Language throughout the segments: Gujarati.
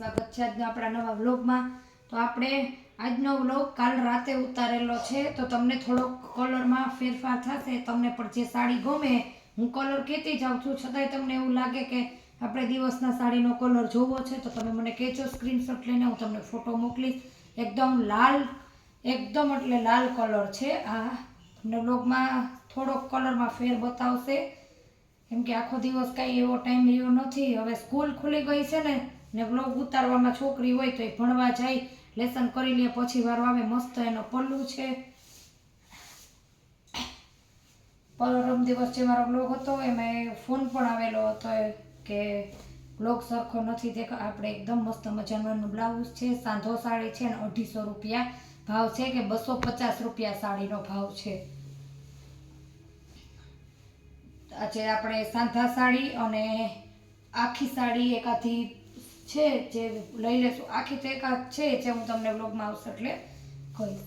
સ્વાગત છે આજના આપણા નવા વ્લોગમાં. તો આપણે આજનો વ્લોગ કાલ રાતે ઉતારેલો છે. તો તમને થોડોક કલરમાં ફેરફાર થશે, તમને પણ જે સાડી ગમે, હું કલર કહેતી જાઉં છું. છતાંય તમને એવું લાગે કે આપણે દિવસના સાડીનો કલર જોવો છે, તો તમે મને કહેજો સ્ક્રીનશોટ લઈને, હું તમને ફોટો મોકલીશ. એકદમ લાલ, એકદમ એટલે લાલ કલર છે. આ તમને વ્લોગમાં થોડોક કલરમાં ફેર બતાવશે. કેમ કે આખો દિવસ કાંઈ એવો ટાઈમ રહ્યો નથી. હવે સ્કૂલ ખુલી ગઈ છે ને ને બ્લોગ ઉતારવામાં છોકરી હોય તો એ ભણવા જાય લેસન કરી લે પછી વારો આવે, મસ્ત એનો પલ્લું છે. પરમ દિવસ જે મારો બ્લોગ હતો, એમાં ફોન પણ આવેલો હતો કે બ્લોગ સરખો નથી દેખા, આપણે એકદમ મસ્ત મજાનો બ્લાઉઝ છે, સાંધો સાડી છે ને અઢીસો રૂપિયા ભાવ છે કે બસો પચાસ રૂપિયા સાડીનો ભાવ છે. આજે આપણે સાંધા સાડી અને આખી સાડી એકાથી છે, જે લઈ લેશું. આખી તો એકાદ છે જે હું તમને બ્લોગમાં આવશે એટલે કહીશ.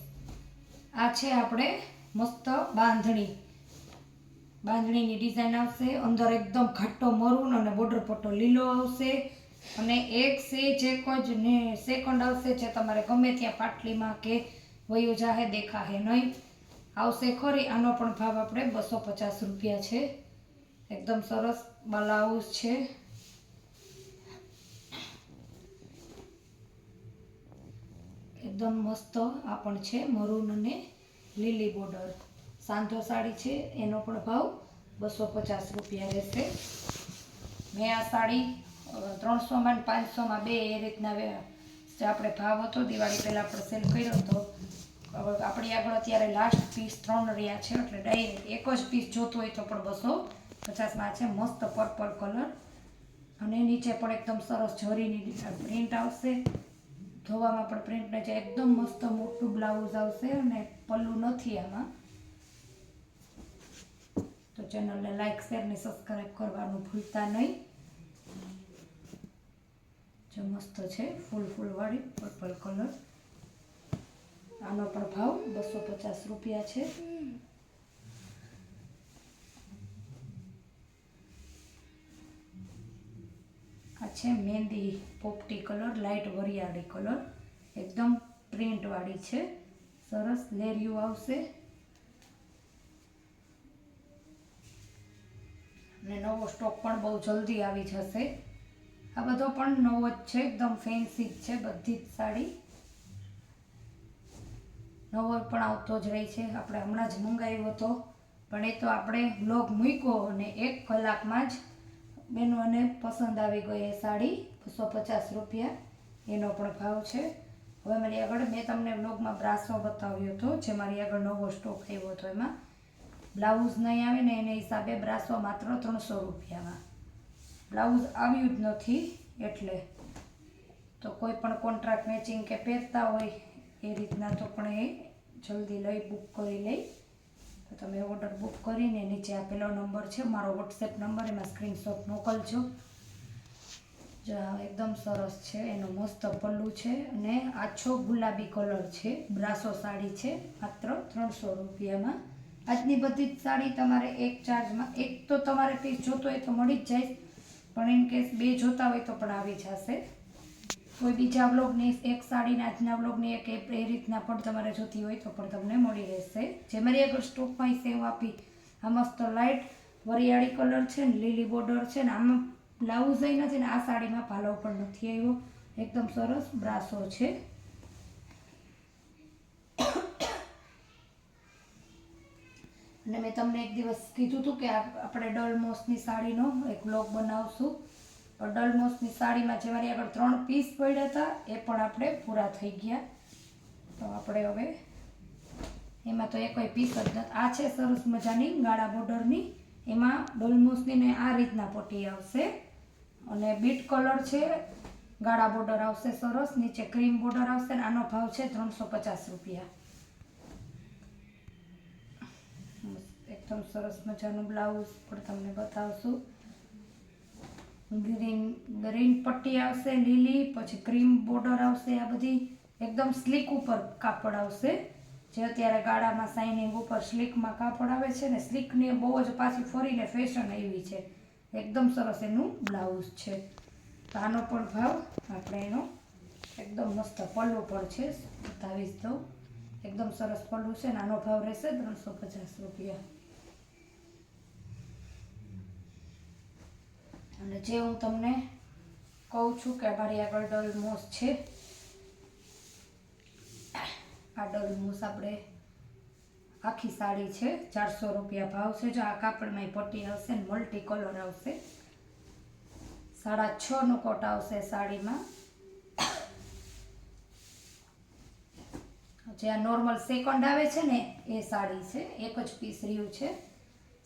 આ છે આપણે મસ્ત બાંધણી. બાંધણીની ડિઝાઇન આવશે, અંદર એકદમ ઘાટો મરૂન અને બોર્ડર પટ્ટો લીલો આવશે. અને એક સે એક જ ને સેકન્ડ આવશે જે તમારે ગમે ત્યાં પાટલીમાં કે વયું જાહે દેખાશે નહીં. આવશે ખરી, આનો પણ ભાવ આપણે બસો પચાસ રૂપિયા છે. એકદમ સરસ બ્લાઉઝ છે. એકદમ મસ્ત આ પણ છે, મરૂન અને લીલી બોર્ડર. સાંધો સાડી છે, એનો પણ ભાવ બસો પચાસ રૂપિયા રહેશે. મેં આ સાડી ત્રણસોમાં ને પાંચસોમાં બે એ રીતના આપણે ભાવ હતો, દિવાળી પહેલાં આપણે સેલ કર્યો હતો. હવે આપણી આગળ અત્યારે લાસ્ટ પીસ ત્રણ રહ્યા છે, એટલે ડાયરેક્ટ એક જ પીસ જોતો હોય તો પણ બસો પચાસમાં છે, મસ્ત પર્પલ કલર અને નીચે પણ એકદમ સરસ જરીની પ્રિન્ટ આવશે. ધોવામાં પણ પ્રિન્ટ ન છે એકદમ મસ્ત મોટું બ્લાઉઝ આવશે અને પલ્લું નથી આમાં. તો ચેનલને લાઈક શેર ને સબસ્ક્રાઈબ કરવાનું ભૂલતા નહીં. જે મસ્ત છે ફૂલ ફૂલવાળી પર્પલ કલર આનો પણ ભાવ બસો પચાસ રૂપિયા છે. છે. મહેંદી પોપટી કલર લાઇટ વરિયાળી કલર. એકદમ પ્રિન્ટવાળી છે. સરસ લેરિયું આવશે. અને નવો સ્ટોક પણ બહુ જલ્દી આવી જશે. આ બધો પણ નવો જ છે. એકદમ ફેન્સી જ છે બધી જ સાડી. નવો પણ આવતો જ રહી છે. આપણે હમણાં જ મંગાવ્યો હતો. પણ એ તો આપણે બ્લોગ મૂક્યો અને એક કલાકમાં જ બહેનોને પસંદ આવી ગઈ એ સાડી, બસો પચાસ રૂપિયા. એનો પણ ભાવ છે. હવે મારી આગળ મેં તમને બ્લોગમાં બ્રાસો બતાવ્યો હતો, જે મારી આગળ નવો સ્ટોક આવ્યો હતો એમાં. બ્લાઉઝ નહીં આવે ને એને હિસાબે બ્રાસો માત્ર ત્રણસો રૂપિયામાં. બ્લાઉઝ આવ્યું જ નથી એટલે. તો કોઈ પણ કોન્ટ્રાક્ટ મેચિંગ કે પહેરતા હોય એ રીતના તો પણ એ જલ્દી લઈ બુક કરી લઈ. તો તમે ઓર્ડર બુક કરીને નીચે આપેલો નંબર છે, મારો વોટ્સએપ નંબર એમાં સ્ક્રીનશોટ મોકલજો. જો, એકદમ સરસ છે, એનો મસ્ત પલ્લું છે અને આછો ગુલાબી કલર છે, બ્રાસો સાડી છે, માત્ર ત્રણસો રૂપિયામાં. આજની બધી જ સાડી તમારે એક ચાર્જમાં એક તો તમારે પીસ જોતો હોય તો મળી જ જાય, પણ ઇન કેસ બે જોતા હોય તો પણ આવી જશે કોઈ બીજા બ્લોગની એક સાડીના આજના બ્લોગની એક એ એ રીતના પણ તમારે જોતી હોય તો પણ તમને મળી રહેશે. જે મારી આગળ સ્ટોકમાં સેવ આપી. આ મસ્ત લાઇટ વરિયાળી કલર છે ને, લીલી બોર્ડર છે ને, આમાં બ્લાઉઝ નથી ને, આ સાડીમાં પાલવ પણ નથી આવ્યો. એકદમ સરસ બ્રાસો છે. અને મેં તમને એક દિવસ કીધું હતું કે આપણે ડલમોસની સાડીનો એક બ્લોગ બનાવશું. ડલમોસની સાડીમાં જે મારી આગળ ત્રણ પીસ પડ્યા હતા, એ પણ આપણે પૂરા થઈ ગયા. તો આપણે હવે એમાં તો એક પીસ જ નથી. આ છે સરસ મજાની ગાળા બોર્ડરની. એમાં ડોલમોસની ને આ રીતના પોટી આવશે. અને બીટ કલર છે, ગાળા બોર્ડર આવશે સરસ, નીચે ક્રીમ બોર્ડર આવશે ને આનો ભાવ છે ત્રણસો પચાસ રૂપિયા. એકદમ સરસ મજાનું બ્લાઉઝ પણ તમને બતાવશું. ગ્રીન ગ્રીન પટ્ટી આવશે, લીલી, પછી ક્રીમ બોર્ડર આવશે, આ બધી એકદમ સ્લીક ઉપર કાપડ આવશે. જે અત્યારે ગાળામાં શાઇનિંગ ઉપર સ્લીકમાં કાપડ આવે છે ને, સ્લીકની બહુ જ પાછી ફરીને ફેશન આવી છે. એકદમ સરસ એનું બ્લાઉઝ છે. તો આનો પણ ભાવ આપણે એનો એકદમ મસ્ત પલ્લું પણ છે બતાવીશ દઉં. એકદમ સરસ પલ્લું છે ને, આનો ભાવ રહેશે ત્રણસો પચાસ રૂપિયા. અને જે હું તમને કહું છું કે મારી આગળ ડલમોસ છે. આ ડલમોસ આપણે આખી સાડી છે. ચારસો રૂપિયા ભાવ છે. જો આ કાપડમાં પટ્ટી આવશે ને મલ્ટી કલર આવશે. સાડા છ નો કોટ આવશે સાડીમાં. જે આ નોર્મલ સેકન્ડ આવે છે ને એ સાડી છે. એક જ પીસ રહ્યું છે.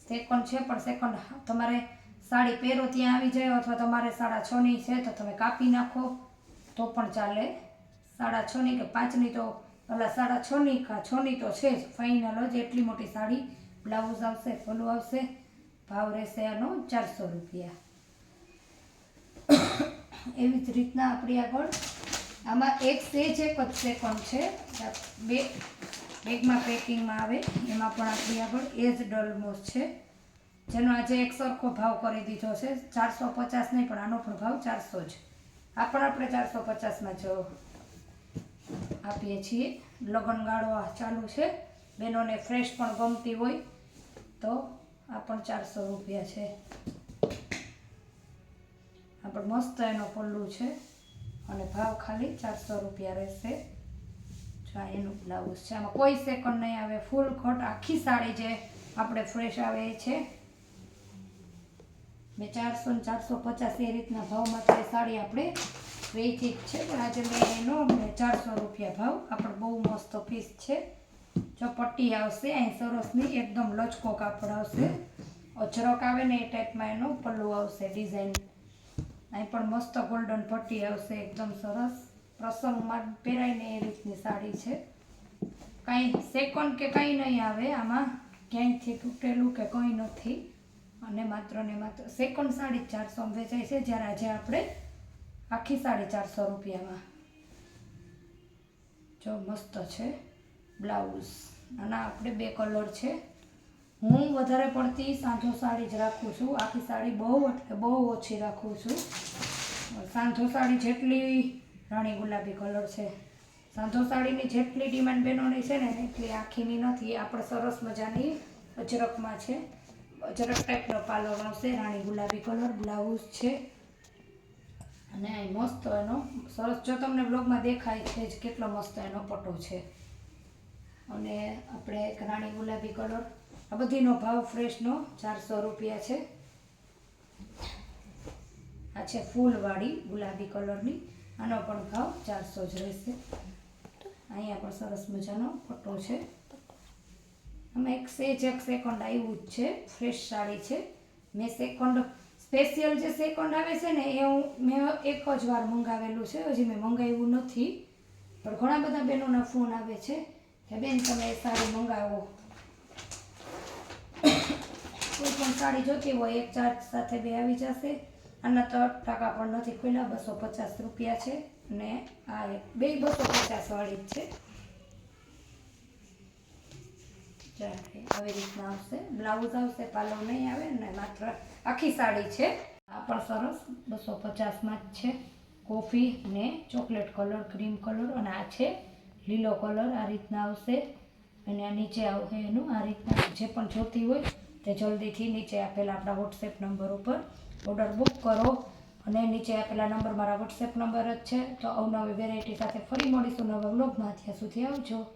સેકન્ડ છે, પણ સેકન્ડ તમારે સાડી પહેરો ત્યાં આવી જાય અથવા તમારે સાડા છની છે તો તમે કાપી નાખો. તો પણ ચાલે. સાડા છની કે પાંચની તો ઓલા સાડા છની કા છની તો છે જ. ફાઇનલ જ. એટલી મોટી સાડી. બ્લાઉઝ આવશે, ફોલું આવશે. ભાવ રહેશે આનો ચારસો રૂપિયા. એવી જ રીતના આપણી આગળ. આમાં એક સેજ એક જ સેકન્ડ છે. બે, બેગમાં પેકિંગમાં આવે. એમાં પણ આપણી આગળ એ જ ડલમોસ છે. જેનો આજે એક સરખો ભાવ કરી દીધો છે. ચારસો પચાસ નહીં, પણ આનો પણ ભાવ ચારસો જ. આ પણ આપણે ચારસો પચાસમાં જ આપીએ છીએ. લગનગાળો આ ચાલુ છે. બહેનોને ફ્રેશ પણ ગમતી હોય તો આ પણ ચારસો રૂપિયા છે. આપણે મસ્ત એનો પલ્લું છે. અને ભાવ ખાલી ચારસો રૂપિયા રહેશે. એનું બ્લાઉઝ છે. આમાં કોઈ સેકન્ડ નહીં આવે. ફૂલ ખોટ આખી સાડી જે આપણે ફ્રેશ આવે છે. મેં ચારસો ને ચારસો પચાસ એ રીતના ભાવમાં તો સાડી આપણે વેચી જ છે, પણ આજે મેં એનો અમને ચારસો રૂપિયા ભાવ. આપણે બહુ મસ્ત પીસ છે. જો પટ્ટી આવશે, અહીં સરસની એકદમ લચકો કાપડ આવશે. અજરક આવે ને એ ટાઈપમાં એનો પલ્લું આવશે ડિઝાઇન અહીં પણ મસ્ત ગોલ્ડન પટ્ટી આવશે, એકદમ સરસ. પ્રસંગમાં પહેરાઈને એ રીતની સાડી છે. કાંઈ સેકન્ડ કે કંઈ નહીં આવે, આમાં ક્યાંયથી તૂટેલું કે કંઈ નથી. અને માત્ર ને માત્ર સેકન્ડ સાડી ચારસો વેચાય છે, જ્યારે આજે આપણે આખી સાડી ચારસો રૂપિયામાં. જો મસ્ત છે, બ્લાઉઝ. આના આપણે બે કલર છે. હું વધારે પડતી સાંધો સાડી જ રાખું છું. આખી સાડી બહુ એટલે બહુ ઓછી રાખું છું. સાંધો સાડી જેટલી રાણી ગુલાબી કલર છે. સાંધો સાડીની જેટલી ડિમાન્ડ બહેનોની છે ને, એટલી આખીની નથી. આપણે સરસ મજાની અજરકમાં છે. અજરક ટાઈપનો પાલર આવશે. રાણી ગુલાબી કલર, બ્લાઉઝ છે. અને અહીં મસ્ત એનો, સરસ, જો તમને બ્લોગમાં દેખાય છે જ કેટલો મસ્ત એનો પટો છે. અને આપણે એક રાણી ગુલાબી કલર, આ બધીનો ભાવ ફ્રેશનો ચારસો રૂપિયા છે. આ છે ફૂલવાળી ગુલાબી કલરની, આનો પણ ભાવ ચારસો જ રહેશે. અહીંયા પણ સરસ મજાનો પટ્ટો છે. આમાં એક સેજ એક સેકન્ડ આવ્યું જ છે, ફ્રેશ સાડી છે. મેં સેકન્ડ, સ્પેશિયલ જે સેકન્ડ આવે છે ને, એ હું, મેં એક જ વાર મંગાવેલું છે, હજી મેં મંગાવ્યું નથી. પણ ઘણા બધા બહેનોના ફોન આવે છે કે, બેન, તમે એ સાડી મંગાવો. કોઈ પણ સાડી જોતી હોય, એક ચાર્જ સાથે બે આવી જશે. આના તો ટકા પણ નથી ખુલ્લા, બસો પચાસ રૂપિયા છે. ને આ એક, બે બસો પચાસ વાળી જ છે. ચાલે. આવી રીતના આવશે. બ્લાઉઝ આવશે, પાલો નહીં આવે ને માત્ર આખી સાડી છે. આ પણ સરસ, બસો પચાસમાં જ છે. કોફી ને ચોકલેટ કલર, ક્રીમ કલર અને આ છે લીલો કલર, આ રીતના આવશે. અને આ નીચે આવશે એનું આ રીતના જે પણ જોતી હોય તે જલ્દીથી નીચે આપેલા આપણા વોટ્સએપ નંબર ઉપર ઓર્ડર બુક કરો. અને નીચે આપેલા નંબર મારા વોટ્સએપ નંબર જ છે. તો અવનવી વેરાયટી સાથે ફરી મળીશું નવા બ્લોગમાં ત્યાં સુધી આવજો.